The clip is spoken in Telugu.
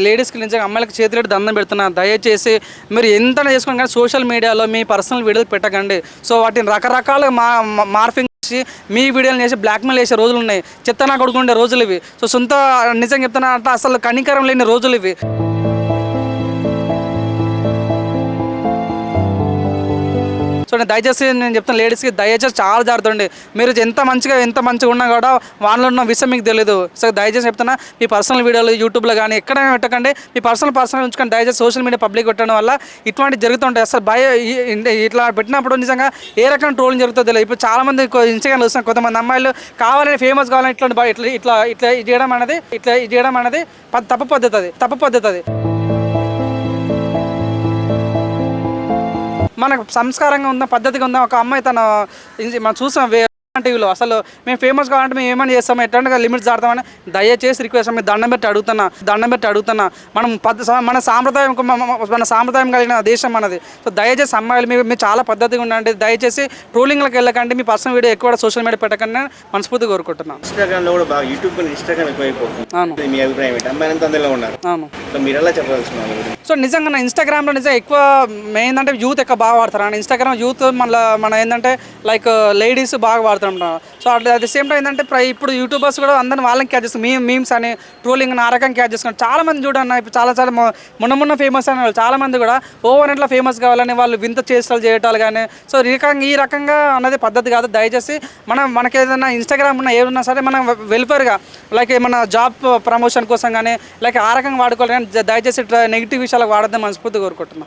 లేడీస్కి నిజంగా అమ్మాయిలకు చేతులెట్టి దండం పెడుతున్నా. దయచేసి మీరు ఎంత చేసుకోండి కానీ సోషల్ మీడియాలో మీ పర్సనల్ వీడియోలు పెట్టకండి. సో వాటిని రకరకాల మా మార్ఫింగ్ చేసి మీ వీడియోలు చేసి బ్లాక్మెయిల్ చేసే రోజులు ఉన్నాయి. చెత్త నా కొడుకుండే రోజులు ఇవి. సో సొంత నిజంగా చెప్తున్నా అంటే అసలు కనికరం లేని రోజులు ఇవి. సో నేను దయచేసి నేను చెప్తాను లేడీస్కి దయచేసి చాలా జాగ్రత్త మీరు ఎంత మంచిగా ఎంత మంచిగా ఉన్నా కూడా వాళ్ళలో ఉన్న విషయం మీకు తెలియదు సో దయచేసి చెప్తున్నా మీ పర్సనల్ వీడియోలు యూట్యూబ్లో కానీ ఎక్కడైనా పెట్టకండి. మీ పర్సనల్ పర్సనల్ ఉంచుకొని దయచేసి సోషల్ మీడియా పబ్లిక్ పెట్టడం వల్ల ఇటువంటి జరుగుతుంటాయి. అసలు భయ ఇట్లా పెట్టినప్పుడు నిజంగా ఏ రకమైన ట్రోలింగ్ జరుగుతుందో తెలియదు. ఇప్పుడు చాలామంది ఇన్స్టాగ్రామ్ కొంతమంది అమ్మాయిలు కావాలని ఫేమస్ కావాలని ఇట్లా భయ- ఇట్లా ఇట్లా ఇట్లా చేయడం అనేది ఇట్లా చేయడం అనేది తప్పు పద్ధతి అది తప్పు పద్ధతి అది. మనకు సంస్కారంగా ఉందా పద్ధతిగా ఉందా ఒక అమ్మాయి తన మనం చూసాం వే టీవీలో. అసలు మేము ఫేమస్ కావాలంటే మేము ఏమని చేస్తాం? ఎట్లాంటి లిమిట్స్ దాడతామని దయచేసి రిక్వెస్ట్ మీరు దండం పెట్టి అడుగుతున్నా దండం పెట్టి అడుగుతున్నా. మనం మన సాంప్రదాయం మన సాంప్రదాయం కలిగిన దేశం మనది. సో దయచేసి అమ్మాయిలు మీరు మీరు చాలా పద్ధతిగా ఉండండి. దయచేసి ట్రోలింగ్లకు వెళ్ళకండి. మీ పర్సనల్ వీడియో ఎక్కువ సోషల్ మీడియా పెట్టకండి అని మనస్ఫూర్తిగా కోరుకుంటున్నాను. ఇన్స్టాగ్రామ్లో కూడా బాగా యూట్యూబ్ ఇన్స్టాగ్రామ్ ఎక్కువైపోతుంది. అవును. మీ అభిప్రాయం ఏంటి? అందులో ఉన్నారు? అవును. సో మీరు ఎలా చెప్పాల్సిన సో నిజంగా నా ఇన్స్టాగ్రామ్లో నిజంగా ఎక్కువ మెయిన్ అంటే యూత్ ఎక్కువ బాగా వాడతారు. అండ్ ఇన్స్టాగ్రామ్ యూత్ మళ్ళీ మన ఏంటంటే లైక్ లేడీస్ బాగా వాడుతున్నాం so at the same time ఏంటంటే ఇప్పుడు యూట్యూబర్స్ కూడా అందరిని వాళ్ళని క్యాచ్ చేస్తారు మీ మీమ్స్ అని ట్రోలింగ్ ఆ రకంగా క్యాచ్ చేసుకున్నారు చాలా మంది చూడన్న ఇప్పుడు చాలా చాలా మొన్న మొన్న ఫేమస్ అయిన వాళ్ళు చాలా మంది కూడా ఓవర్ నెట్లో ఫేమస్ కావాలని వాళ్ళు వింత చేష్టలు చేయటాలు కానీ సో ఈ రకంగా ఈ రకంగా అన్నది పద్ధతి కాదు. దయచేసి మనం మనకి ఏదైనా ఇన్స్టాగ్రామ్ ఉన్న ఏమున్నా సరే మనం వెల్ఫేర్గా లైక్ ఏమన్నా జాబ్ ప్రమోషన్ కోసం కానీ లైక్ ఆ రకంగా వాడుకోవాలి. దయచేసి ఇట్లా నెగిటివ్ విషయాలకు వాడద్దని మనస్ఫూర్తి కోరుకుంటున్నాం.